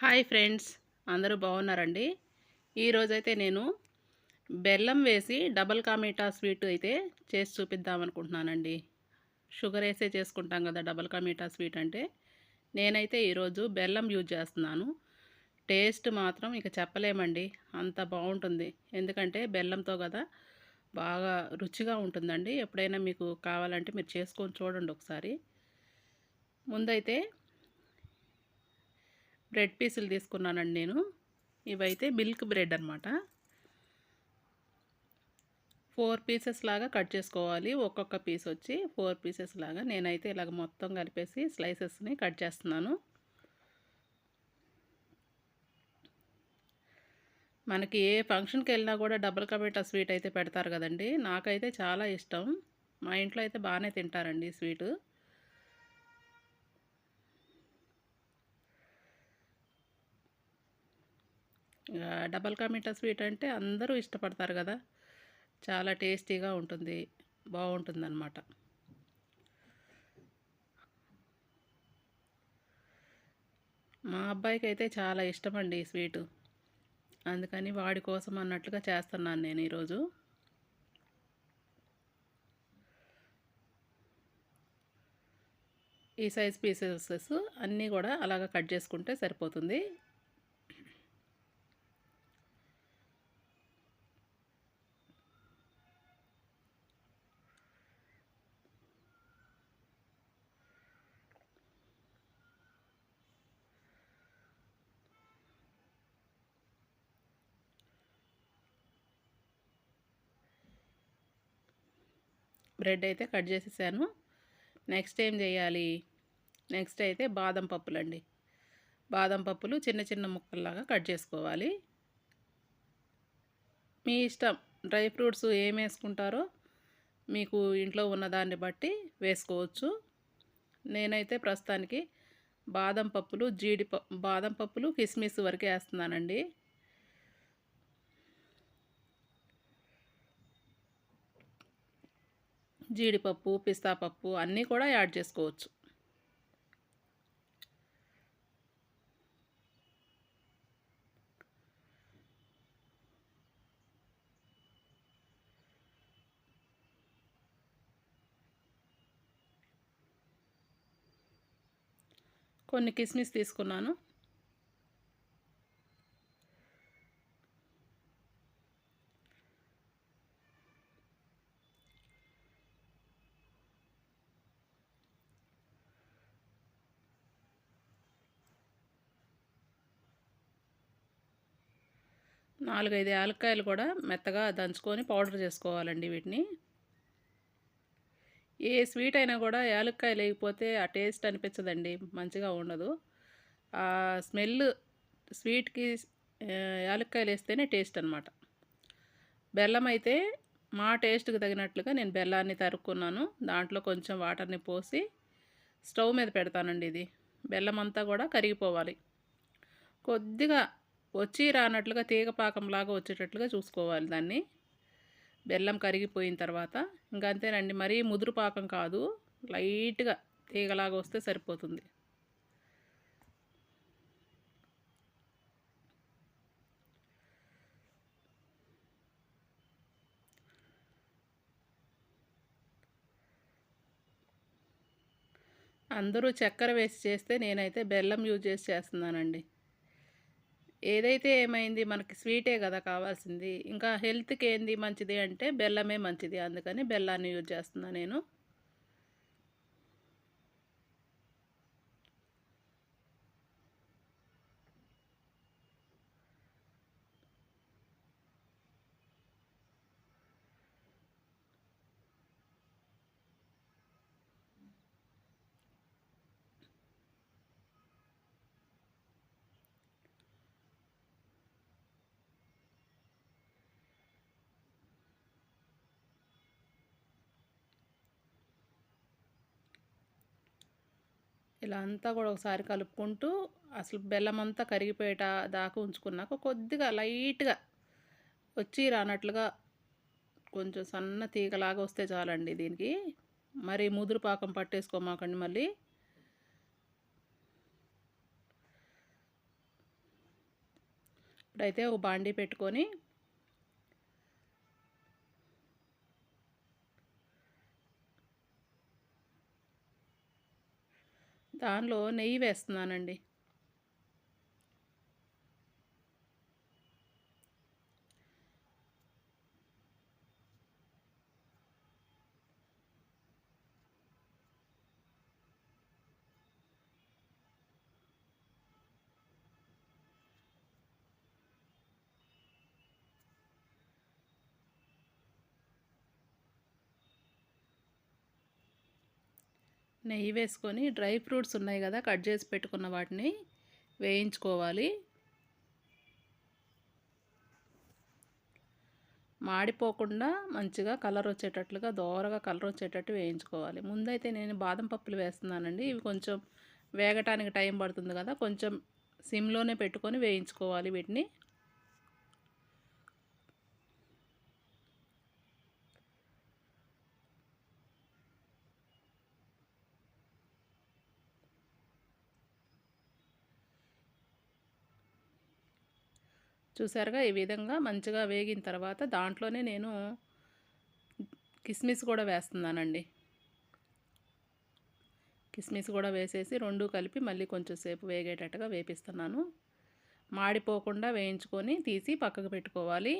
Hi friends అందరూ బాగున్నారండి? ఈరోజైతే నేను బెల్లం వేసి డబల్ కామీటా స్వీట్ అయితే చేసి చూపిద్దాం అనుకుంటున్నానండి. షుగర్ వేసే చేసుకుంటాం కదా డబల్ కామీటా స్వీట్ అంటే. నేనైతే ఈరోజు బెల్లం యూజ్ చేస్తున్నాను. టేస్ట్ మాత్రం ఇక చెప్పలేమండి. అంత బాగుంటుంది. ఎందుకంటే బెల్లంతో కదా బాగా రుచిగా ఉంటుందండి. ఎప్పుడైనా మీకు కావాలంటే మీరు చేసుకొని చూడండి ఒకసారి. ముందైతే బ్రెడ్ పీసులు తీసుకున్నానండి నేను. ఇవైతే మిల్క్ బ్రెడ్ అనమాట ఫోర్ పీసెస్ లాగా కట్ చేసుకోవాలి. ఒక్కొక్క పీస్ వచ్చి ఫోర్ పీసెస్ లాగా. నేనైతే ఇలాగ మొత్తం కలిపేసి స్లైసెస్ని కట్ చేస్తున్నాను. మనకి ఏ ఫంక్షన్కి వెళ్ళినా కూడా డబుల్ కమేటా స్వీట్ అయితే పెడతారు కదండి. నాకైతే చాలా ఇష్టం. మా ఇంట్లో అయితే బాగానే తింటారండి స్వీటు. డబల్ కా స్వీట్ అంటే అందరూ ఇష్టపడతారు కదా. చాలా టేస్టీగా ఉంటుంది బాగుంటుందన్నమాట. మా అబ్బాయికి అయితే చాలా ఇష్టమండి ఈ స్వీటు. అందుకని వాడి కోసం అన్నట్లుగా చేస్తున్నాను నేను ఈరోజు. ఈ సైజ్ పీసెస్ అన్నీ కూడా అలాగ కట్ చేసుకుంటే సరిపోతుంది. బ్రెడ్ అయితే కట్ చేసేసాను. నెక్స్ట్ ఏం చేయాలి? నెక్స్ట్ అయితే బాదం పప్పులండి. బాదం పప్పులు చిన్న చిన్న ముక్కల్లాగా కట్ చేసుకోవాలి. మీ ఇష్టం డ్రై ఫ్రూట్స్ ఏం వేసుకుంటారో మీకు ఇంట్లో ఉన్నదాన్ని బట్టి వేసుకోవచ్చు. నేనైతే ప్రస్తుతానికి బాదం పప్పులు జీడి బాదం పప్పులు కిస్మిస్ వరకే వేస్తున్నానండి. జీడిపప్పు పిస్తా పప్పు అన్నీ కూడా యాడ్ చేసుకోవచ్చు. కొన్ని కిస్మిస్ తీసుకున్నాను. నాలుగైదు యాలక్కాయలు కూడా మెత్తగా దంచుకొని పౌడర్ చేసుకోవాలండి వీటిని. ఏ స్వీట్ అయినా కూడా యాలక్కాయ లేకపోతే ఆ టేస్ట్ అనిపించదండి మంచిగా ఉండదు. ఆ స్మెల్ స్వీట్కి యాలక్కాయలు వేస్తేనే టేస్ట్ అనమాట బెల్లం అయితే మా టేస్ట్కి తగినట్లుగా నేను బెల్లాన్ని తరుక్కున్నాను దాంట్లో కొంచెం వాటర్ని పోసి స్టవ్ మీద పెడతానండి ఇది. బెల్లం అంతా కూడా కరిగిపోవాలి. కొద్దిగా వచ్చి రానట్లుగా తీగ పాకంలాగా వచ్చేటట్లుగా చూసుకోవాలి దాన్ని. బెల్లం కరిగిపోయిన తర్వాత ఇంకా అంతేనండి మరీ ముదురు పాకం కాదు లైట్గా తీగలాగా వస్తే సరిపోతుంది. అందరూ చక్కెర వేసి చేస్తే నేనైతే బెల్లం యూజ్ చేసి చేస్తున్నానండి. ఏదైతే ఏమైంది మనకి స్వీటే కదా కావాల్సింది. ఇంకా హెల్త్కి ఏంది మంచిది అంటే బెల్లమే మంచిది. అందుకని బెల్లాన్ని యూజ్ చేస్తున్నా నేను. ఇలా అంతా కూడా ఒకసారి కలుపుకుంటూ అసలు బెల్లం అంతా కరిగిపోయేట దాకా ఉంచుకున్నాక కొద్దిగా లైట్గా వచ్చి రానట్లుగా కొంచెం సన్న తీగలాగా వస్తే చాలండి దీనికి. మరి ముదురు పాకం పట్టేసుకోమాకండి మళ్ళీ. ఇప్పుడైతే ఒక బాండీ పెట్టుకొని దానిలో నెయ్యి వేస్తున్నానండి. నెయ్యి వేసుకొని డ్రై ఫ్రూట్స్ ఉన్నాయి కదా కట్ చేసి పెట్టుకున్న వాటిని వేయించుకోవాలి. మాడిపోకుండా మంచిగా కలర్ వచ్చేటట్లుగా దోరగా కలర్ వచ్చేటట్టు వేయించుకోవాలి. ముందైతే నేను బాదం పప్పులు వేస్తున్నానండి. ఇవి కొంచెం వేగటానికి టైం పడుతుంది కదా కొంచెం సిమ్లోనే పెట్టుకొని వేయించుకోవాలి వీటిని. చూసారుగా? ఈ విధంగా మంచిగా వేగిన తర్వాత దాంట్లోనే నేను కిస్మిస్ కూడా వేస్తున్నానండి. కిస్మిస్ కూడా వేసేసి రెండు కలిపి మళ్ళీ కొంచెం సేపు వేగేటట్టుగా వేపిస్తున్నాను. మాడిపోకుండా వేయించుకొని తీసి పక్కకు పెట్టుకోవాలి.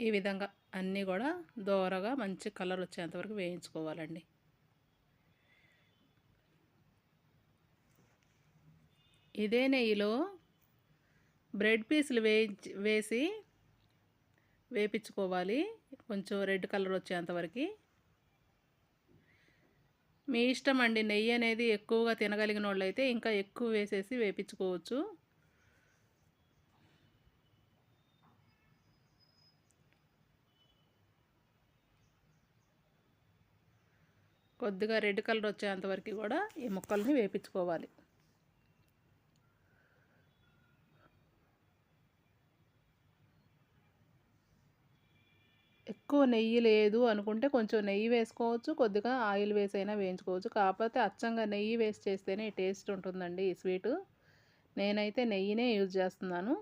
ఈ విధంగా అన్నీ కూడా దోరగా మంచి కలర్ వచ్చేంతవరకు వేయించుకోవాలండి. ఇదే నెయ్యిలో బ్రెడ్ పీసులు వేయించి వేసి వేపించుకోవాలి. కొంచెం రెడ్ కలర్ వచ్చేంతవరకు మీ ఇష్టం అండి. నెయ్యి అనేది ఎక్కువగా తినగలిగిన వాళ్ళు అయితే ఇంకా ఎక్కువ వేసేసి వేపించుకోవచ్చు. కొద్దిగా రెడ్ కలర్ వచ్చేంతవరకు కూడా ఈ ముక్కల్ని వేపించుకోవాలి. ఎక్కువ నెయ్యి లేదు అనుకుంటే కొంచెం నెయ్యి వేసుకోవచ్చు కొద్దిగా ఆయిల్ వేసైనా వేయించుకోవచ్చు. కాకపోతే అచ్చంగా నెయ్యి వేసి చేస్తేనే టేస్ట్ ఉంటుందండి ఈ స్వీటు. నేనైతే నెయ్యినే యూజ్ చేస్తున్నాను.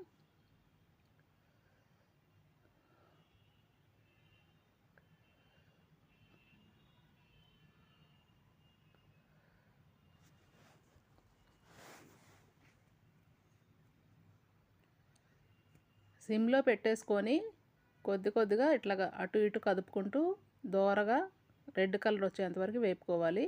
సిమ్లో పెట్టేసుకొని కొద్ది కొద్దిగా ఇట్లాగా అటు ఇటు కదుపుకుంటూ దోరగా రెడ్ కలర్ వచ్చేంతవరకు వేపుకోవాలి.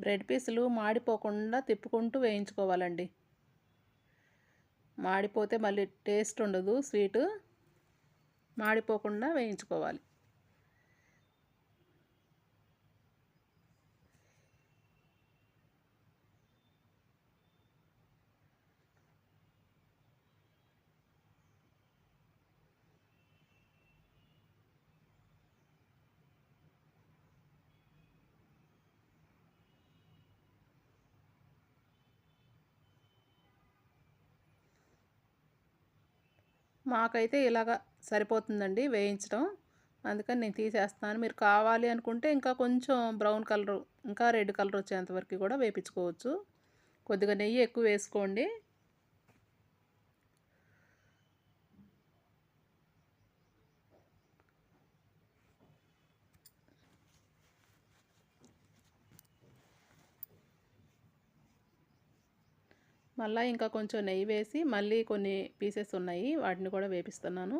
బ్రెడ్ పీసులు మాడిపోకుండా తిప్పుకుంటూ వేయించుకోవాలండి. మాడిపోతే మళ్ళీ టేస్ట్ ఉండదు స్వీటు మాడిపోకుండా వేయించుకోవాలి. మాకైతే ఇలాగ సరిపోతుందండి వేయించడం. అందుకని నేను తీసేస్తున్నాను. మీరు కావాలి అనుకుంటే ఇంకా కొంచెం బ్రౌన్ కలర్ ఇంకా రెడ్ కలర్ వచ్చేంత వరకు కూడా వేయించుకోవచ్చు. కొద్దిగా నెయ్యి ఎక్కువ వేసుకోండి. మళ్ళీ ఇంకా కొంచెం నెయ్యి వేసి మళ్ళీ కొన్ని పీసెస్ ఉన్నాయి వాటిని కూడా వేపిస్తున్నాను.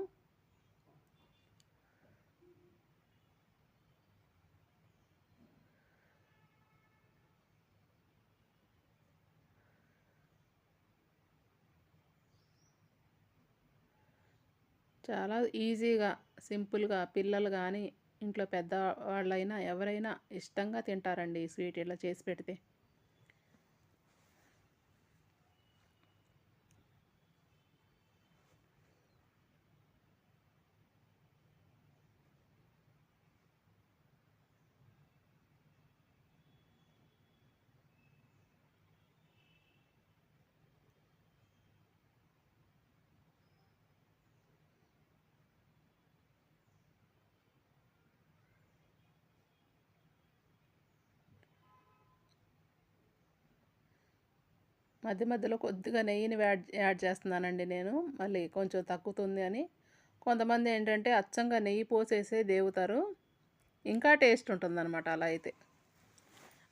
చాలా ఈజీగా సింపుల్గా పిల్లలు కానీ ఇంట్లో పెద్ద వాళ్ళైనా ఎవరైనా ఇష్టంగా తింటారండి ఈ స్వీట్ ఇలా చేసి పెడితే. మధ్య మధ్యలో కొద్దిగా నెయ్యిని యాడ్ యాడ్ చేస్తున్నానండి నేను. మళ్ళీ కొంచెం తగ్గుతుంది అని. కొంతమంది ఏంటంటే అచ్చంగా నెయ్యి పోసేసే దేవుతారు. ఇంకా టేస్ట్ ఉంటుందన్నమాట అలా అయితే.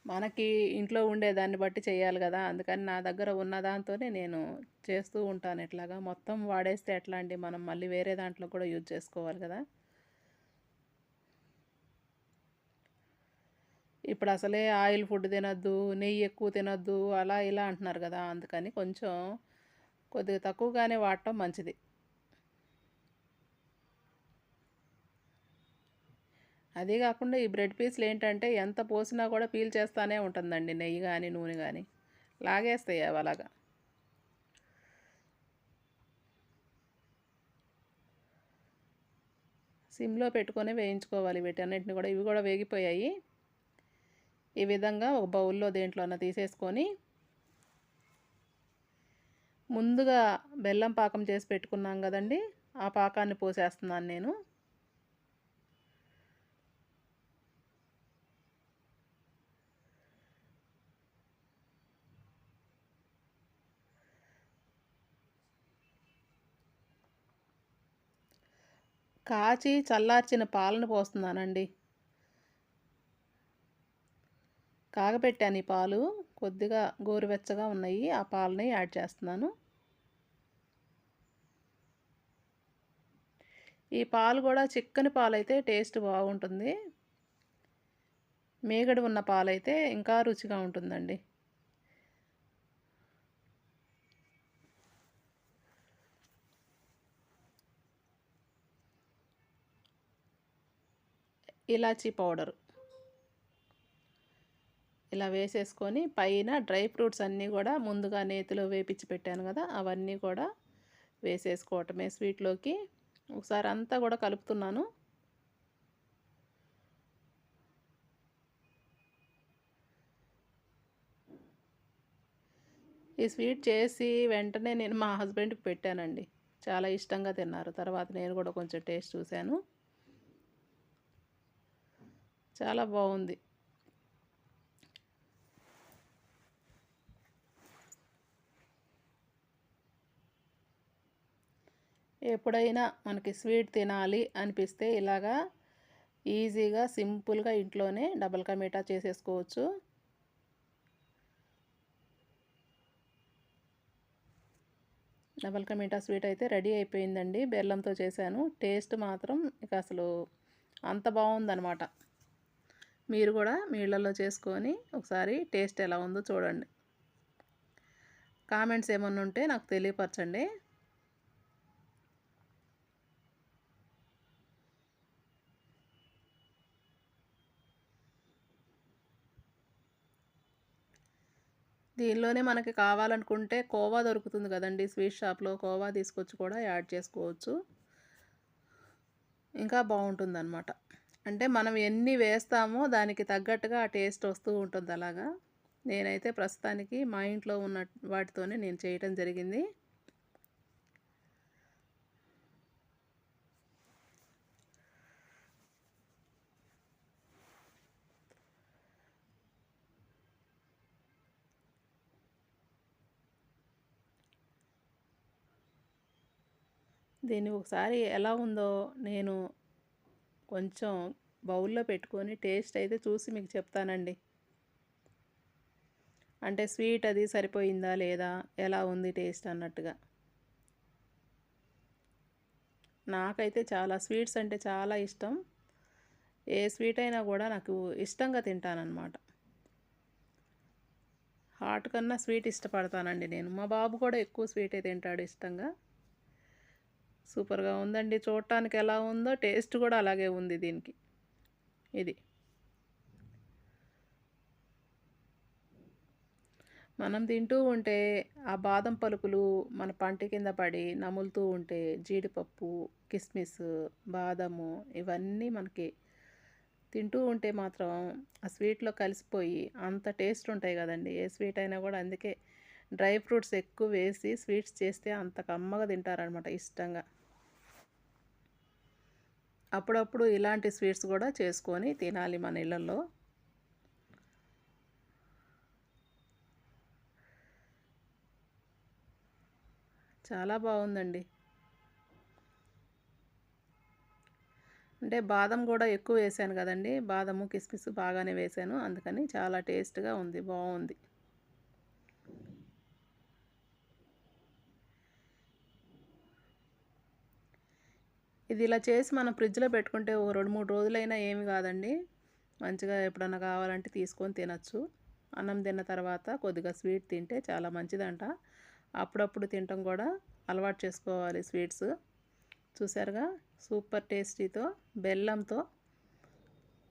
మనకి ఇంట్లో ఉండేదాన్ని బట్టి చేయాలి కదా. అందుకని నా దగ్గర ఉన్న దాంతోనే నేను చేస్తూ ఉంటాను ఇట్లాగా. మొత్తం వాడేస్తే ఎట్లా అండి? మనం మళ్ళీ వేరే దాంట్లో కూడా యూజ్ చేసుకోవాలి కదా. ఇప్పుడు అసలే ఆయిల్ ఫుడ్ తినద్దు నెయ్యి ఎక్కువ తినద్దు అలా ఇలా అంటున్నారు కదా అందుకని కొంచెం కొద్దిగా తక్కువగానే వాడటం మంచిది. అదే కాకుండా ఈ బ్రెడ్ పీస్లు ఏంటంటే ఎంత పోసినా కూడా పీల్ చేస్తానే ఉంటుందండి నెయ్యి కానీ నూనె కానీ లాగేస్తాయి అవి అలాగా. సిమ్లో పెట్టుకొని వేయించుకోవాలి వీటన్నిటిని కూడా. ఇవి కూడా వేగిపోయాయి. ఈ విధంగా ఒక బౌల్లో దేంట్లోన తీసేసుకొని ముందుగా బెల్లం పాకం చేసి పెట్టుకున్నాం కదండి. ఆ పాకాన్ని పోసేస్తున్నాను నేను. కాచి చల్లార్చిన పాలను పోస్తున్నానండి. కాగబెట్టాను ఈ పాలు. కొద్దిగా గోరువెచ్చగా ఉన్నాయి. ఆ పాలని యాడ్ చేస్తున్నాను. ఈ పాలు కూడా చిక్కని పాలైతే టేస్ట్ బాగుంటుంది. మేగడ ఉన్న పాలైతే ఇంకా రుచిగా ఉంటుందండి. ఇలాచీ పౌడరు. ఇలా వేసేసుకొని పైన డ్రై ఫ్రూట్స్ అన్నీ కూడా ముందుగా నేతిలో వేపించి పెట్టాను కదా అవన్నీ కూడా వేసేసుకోవటమే స్వీట్లోకి. ఒకసారి అంతా కూడా కలుపుతున్నాను. ఈ స్వీట్ చేసి వెంటనే నేను మా హస్బెండ్కి పెట్టానండి. చాలా ఇష్టంగా తిన్నారు. తర్వాత నేను కూడా కొంచెం టేస్ట్ చూశాను. చాలా బాగుంది. ఎప్పుడైనా మనకి స్వీట్ తినాలి అనిపిస్తే ఇలాగా ఈజీగా సింపుల్గా ఇంట్లోనే డబల్ కమీటా చేసేసుకోవచ్చు. డబల్ కమీటా స్వీట్ అయితే రెడీ అయిపోయిందండి. బెల్లంతో చేశాను. టేస్ట్ మాత్రం ఇక అసలు అంత బాగుందనమాట మీరు కూడా మీళ్ళల్లో చేసుకొని ఒకసారి టేస్ట్ ఎలా ఉందో చూడండి. కామెంట్స్ ఏమన్నా ఉంటే నాకు తెలియపరచండి. దీనిలోనే మనకి కావాలనుకుంటే కోవా దొరుకుతుంది కదండి. స్వీట్ షాప్లో కోవా తీసుకొచ్చి కూడా యాడ్ చేసుకోవచ్చు. ఇంకా బాగుంటుందన్నమాట. అంటే మనం ఎన్ని వేస్తామో దానికి తగ్గట్టుగా ఆ టేస్ట్ వస్తూ ఉంటుంది అలాగా. నేనైతే ప్రస్తుతానికి మా ఇంట్లో ఉన్న వాటితోనే నేను చేయటం జరిగింది. దీన్ని ఒకసారి ఎలా ఉందో నేను కొంచెం బౌల్లో పెట్టుకొని టేస్ట్ అయితే చూసి మీకు చెప్తానండి. అంటే స్వీట్ అది సరిపోయిందా లేదా ఎలా ఉంది టేస్ట్ అన్నట్టుగా. నాకైతే చాలా స్వీట్స్ అంటే చాలా ఇష్టం. ఏ స్వీట్ అయినా కూడా నాకు ఇష్టంగా తింటానన్నమాట. హాట్ కన్నా స్వీట్ ఇష్టపడతానండి నేను. మా బాబు కూడా ఎక్కువ స్వీటే తింటాడు ఇష్టంగా. సూపర్గా ఉందండి. చూడటానికి ఎలా ఉందో టేస్ట్ కూడా అలాగే ఉంది దీనికి. ఇది. మనం తింటూ ఉంటే ఆ బాదం పలుకులు మన పంట కింద పడి నములుతూ ఉంటే జీడిపప్పు కిస్మిస్ బాదము ఇవన్నీ మనకి తింటూ ఉంటే మాత్రం ఆ స్వీట్లో కలిసిపోయి అంత టేస్ట్ ఉంటాయి కదండి. ఏ స్వీట్ అయినా కూడా అందుకే డ్రై ఫ్రూట్స్ ఎక్కువ వేసి స్వీట్స్ చేస్తే అంత కమ్మగా తింటారనమాట ఇష్టంగా. అప్పుడప్పుడు ఇలాంటి స్వీట్స్ కూడా చేసుకొని తినాలి మన ఇళ్ళల్లో. చాలా బాగుందండి. అంటే బాదం కూడా ఎక్కువ వేసాను కదండి బాదము కిస్మిస్ బాగానే వేసాను అందుకని చాలా టేస్ట్గా ఉంది బాగుంది. ఇది ఇలా చేసి మనం ఫ్రిడ్జ్లో పెట్టుకుంటే ఓ రెండు మూడు రోజులైనా ఏమి కాదండి. మంచిగా ఎప్పుడన్నా కావాలంటే తీసుకొని తినచ్చు. అన్నం తిన్న తర్వాత కొద్దిగా స్వీట్ తింటే చాలా మంచిదంట. అప్పుడప్పుడు తినటం కూడా అలవాటు చేసుకోవాలి స్వీట్స్. చూసారుగా? సూపర్ టేస్టీతో బెల్లంతో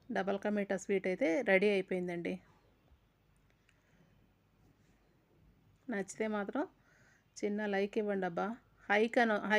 డబల్ కమీటా స్వీట్ అయితే రెడీ అయిపోయిందండి. నచ్చితే మాత్రం చిన్న లైక్ ఇవ్వండి అబ్బా హై కను హై